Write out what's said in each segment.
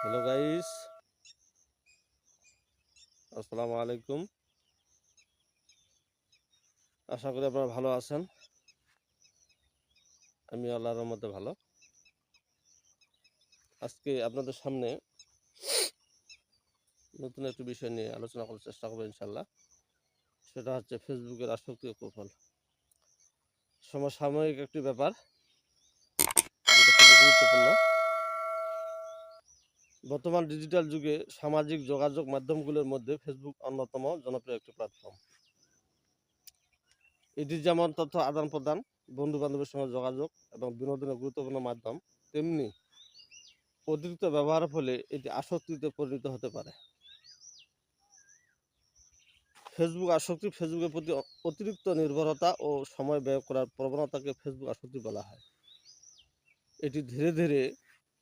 Hello guys আসসালামু আলাইকুম আশা করি আপনারা ভালো আছেন। আমি আল্লাহর রহমতে ভালো। আজকে আপনাদের সামনে নতুন একটি বিষয় নিয়ে আলোচনা করার চেষ্টা করব ইনশাল্লাহ সেটা হচ্ছে ফেসবুকের আসক্তি কুফল। সমসাময়িক একটি ব্যাপার। বর্তমান ডিজিটাল যুগে সামাজিক যোগাযোগ মাধ্যমগুলোর মধ্যে ফেসবুক অন্যতম জনপ্রিয় একটি প্ল্যাটফর্ম এটি যেমন তথ্য আদান প্রদান বন্ধু বান্ধবের সঙ্গে যোগাযোগ এবং বিনোদনের গুরুত্বপূর্ণ মাধ্যম, তেমনি অতিরিক্ত ব্যবহারের ফলে এটি আসক্তিতে পরিণত হতে পারে। ফেসবুক আসক্তি ফেসবুকের প্রতি অতিরিক্ত নির্ভরতা ও সময় ব্যয় করার প্রবণতাকে ফেসবুক আসক্তি বলা হয়। এটি ধীরে ধীরে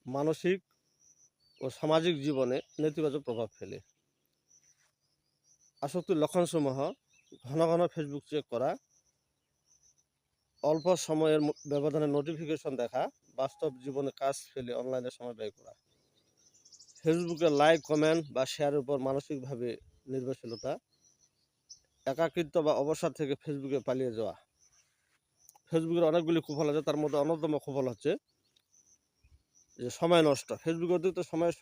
মানসিক ও সামাজিক জীবনে নেতিবাচক প্রভাব ফেলে। আসক্তির লক্ষণসমূহ ঘন ঘন ফেসবুক চেক করা, অল্প সময়ের ব্যবধানে নোটিফিকেশন দেখা, বাস্তব জীবনে কাজ ফেলে অনলাইনে সময় ব্যয় করা। ফেসবুকে লাইক কমেন্ট বা শেয়ারের উপর মানসিকভাবে নির্ভরশীলতা, একাকিত্ব বা অবসর থেকে ফেসবুকে পালিয়ে যাওয়া। ফেসবুকের অনেকগুলি কুফল আছে, তার মধ্যে অন্যতম কুফল হচ্ছে যে সময় নষ্ট। ফেসবুকে অতিরিক্ত সময়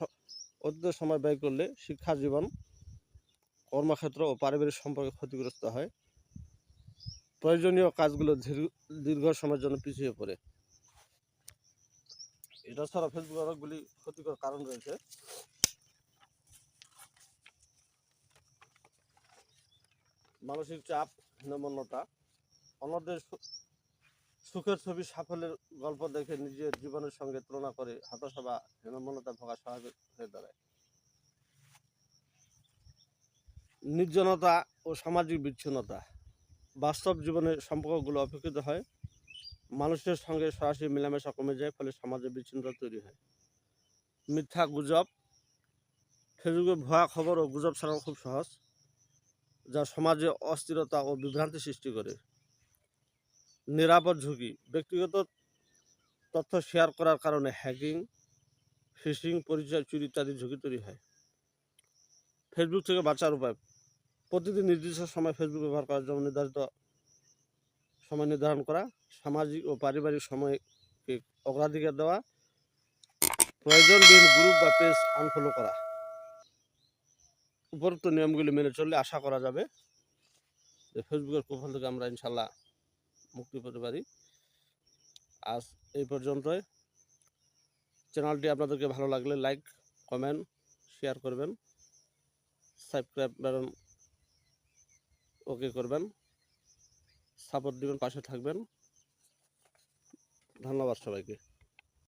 অতিরিক্ত সময় ব্যয় করলে শিক্ষা জীবন, কর্মক্ষেত্র ও পারিবারিক সম্পর্কে ক্ষতিগ্রস্ত হয়। প্রয়োজনীয় কাজগুলো দীর্ঘ সময়ের জন্য পিছিয়ে পড়ে। এটা ছাড়া ফেসবুকে অনেকগুলি ক্ষতিকর কারণ রয়েছে। মানসিক চাপ, হীনমন্যতা, অন্যদের সুখের ছবি, সাফল্যের গল্প দেখে নিজের জীবনের সঙ্গে তুলনা করে হতাশা বা হীনমন্যতা ভোগা স্বাভাবিক হয়ে দাঁড়ায়। নির্জনতা ও সামাজিক বিচ্ছিন্নতা। বাস্তব জীবনের সম্পর্কগুলো অপেক্ষিত হয়। মানুষের সঙ্গে সরাসরি মেলামেশা কমে যায়, ফলে সমাজে বিচ্ছিন্নতা তৈরি হয়। মিথ্যা গুজব, ফেসবুকে ভুয়া খবর ও গুজব ছড়ানো খুব সহজ, যা সমাজে অস্থিরতা ও বিভ্রান্তি সৃষ্টি করে। নিরাপদ ঝুঁকি, ব্যক্তিগত তথ্য শেয়ার করার কারণে হ্যাকিং, ফিশিং, পরিচয়, চুরি ইত্যাদি ঝুঁকি তৈরি হয়। ফেসবুক থেকে বাঁচার উপায়, প্রতিদিন নির্দিষ্ট সময় ফেসবুক ব্যবহার করার জন্য নির্ধারিত সময় নির্ধারণ করা, সামাজিক ও পারিবারিক সময়কে অগ্রাধিকার দেওয়া, প্রয়োজনবিহীন গ্রুপ বা পেজ আনফলো করা। উপরোক্ত নিয়মগুলি মেনে চললে আশা করা যাবে যে ফেসবুকের কুফল থেকে আমরা ইনশাল্লাহ মুক্তি পেতে পারি। আজ এই পর্যন্তই। চ্যানেলটি আপনাদেরকে ভালো লাগলে লাইক কমেন্ট শেয়ার করবেন। সাবস্ক্রাইব বাটন ওকে করবেন। সাপোর্ট দিবেন, পাশে থাকবেন। ধন্যবাদ সবাইকে।